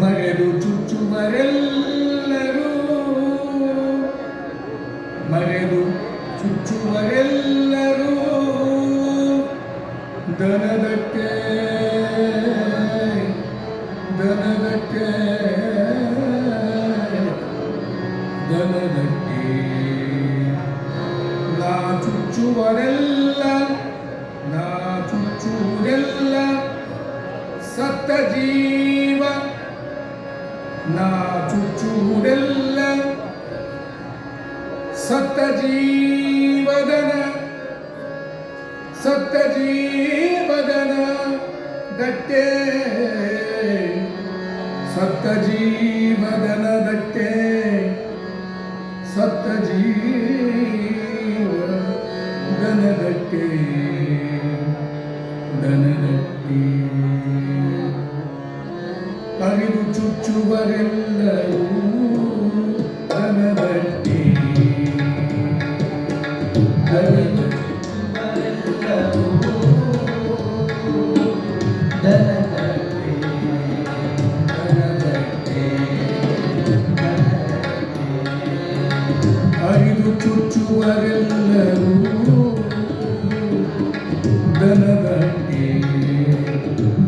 മഴരു ചുറ്റുവരെല്ലരൂ മഴരു ചുറ്റുവരെല്ലരൂ ധനതക്കേ ದನದಕ್ಕೆ ದನದಕ್ಕೆ ನಾ ಚುಚ್ಚುವರೆಲ್ಲ ನಾ ಚುಚ್ಚುವುದೆಲ್ಲ ಸತ್ತ ಜೀವ ನಾ ಚುಚ್ಚುವುದೆಲ್ಲ ಸತ್ತ ಜೀವದನ ಸತ್ತ ಸತ್ತ ಜೀವದನ ದಟ್ಟೆ ಸತ್ತ ಜೀವ ದನದಟ್ಟೆ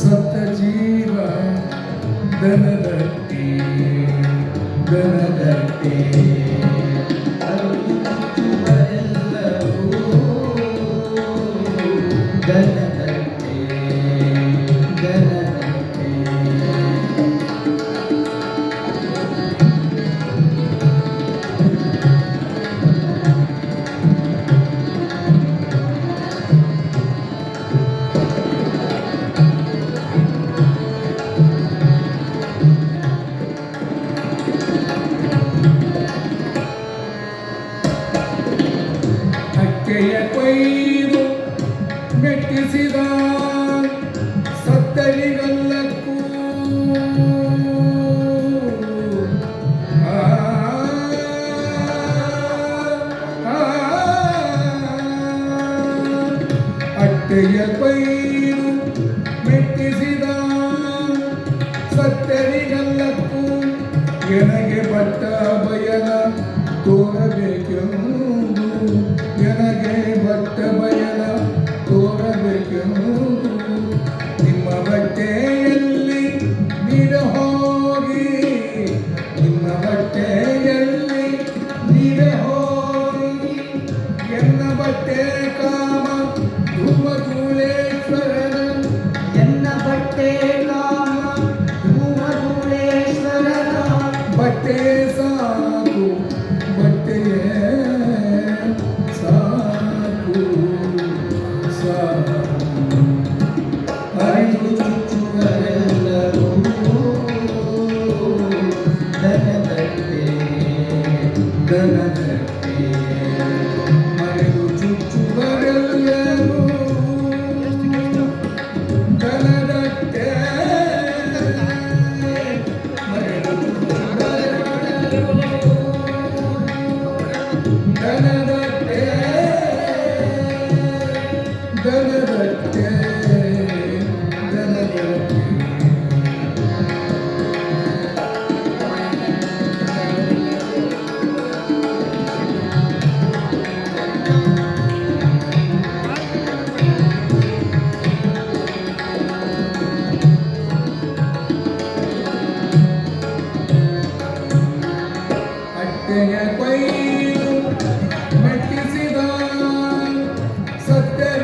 सत जीव धन धरती धन धरती धन என்னப்பட்டே காமம்? தூமதூலேஸ்வரன் என்னப்பட்டே காமம்? தூமதூலேஸ்வரன் பட்டே சாகு பட்டே சாகு சாகு. அறிவு சுற்றுவரெல்லரும். தன தட்டே தன ಧರ್ಮಕ್ಕೆ